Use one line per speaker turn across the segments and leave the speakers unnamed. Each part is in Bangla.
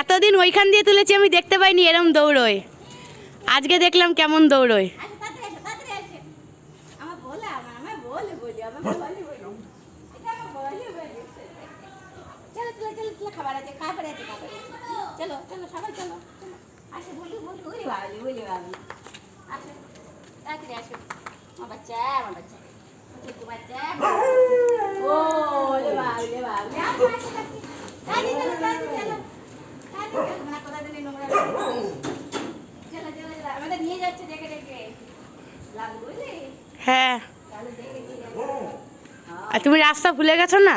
এতদিন ওইখান দিয়ে তুলেছি আমি দেখতে পাইনি এরম দৌড়োয়। আজকে দেখলাম কেমন দৌড়োয়।
বাচ্চা আমার বাচ্চা। নিয়ে যাচ্ছে দেখে দেখে।
হ্যাঁ। আর তুমি রাস্তা ভুলে গেছো না?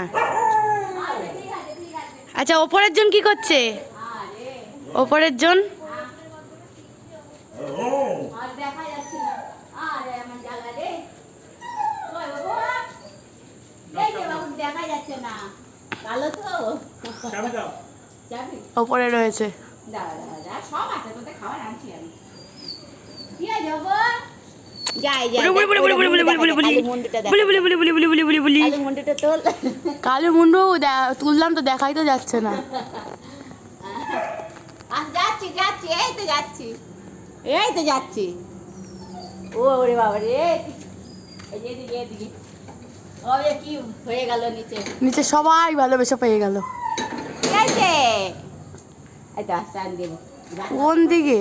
আচ্ছা ওপরের জন কি করছে? ওপরের জন? ওপরে রয়েছে।
কালু
মুন্ডু তুললাম তো দেখাই তো যাচ্ছে না।
যাচ্ছি যাচ্ছি এই তো যাচ্ছি। এই তো যাচ্ছি। ওরে বাবারে কি হয়ে নিচে?
নিচে সবাই ভালোবেসে পেয়ে গেল।
ঠিক আছে। দেবো
কোন দিকে